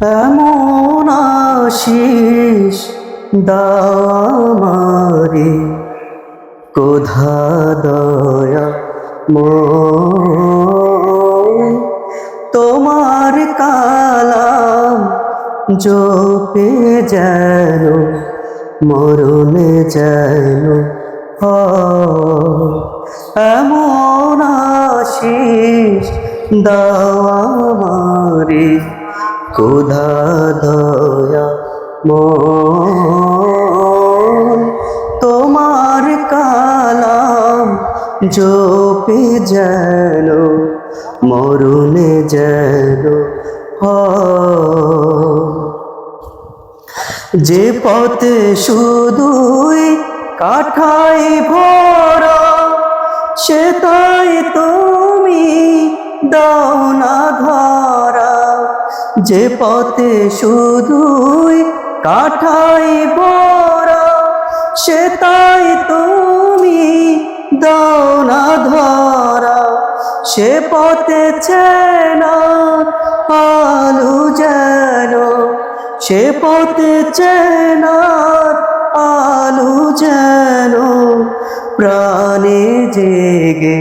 এমন আশিস দামারে কোধা দয়া তোমার কালাম জপে যেন মরণে যেন। এমন আশিস দামারে কোধা দয়া ময় তোমার কালাম জপে যেন মরুনে যেন। যে পথে শুধুই কাঠাই ভরা যে পথে শুধুই কাঠাই ভরা সে তাই তুমি দাও না ধরা। সে পথে চেনা আলু যেন, সে পথে চেনার আলু যেন, প্রাণে জেগে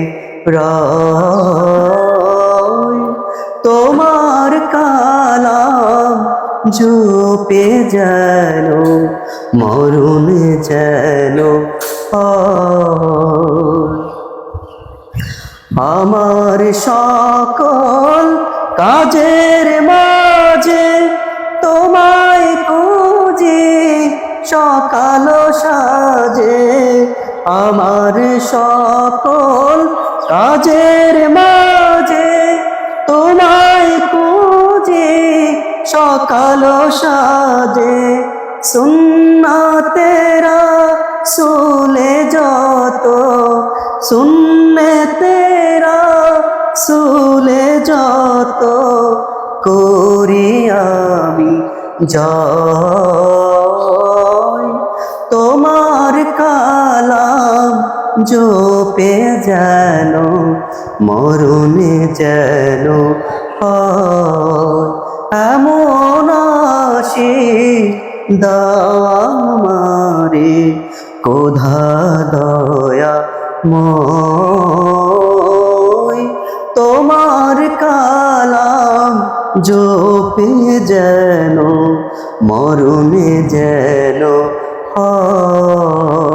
রায় জপে যেন মরুন যেন। আমার সকল কাজের মাঝে তোমায় খুঁজি, সকাল সাজে আমার সকল কাজের মাঝে খুঁজি সকাল সাজে সুন্না তেরা সুলে যত, সুন্নে তেরা সুলে যত করি আমি জয় তোমার কালাম জপে যেন, মরণে যেন হয়। এমন আসি দামারে কোধা দয়া মই? তোমার কালাম জপে যেন মরণে যেন হয়।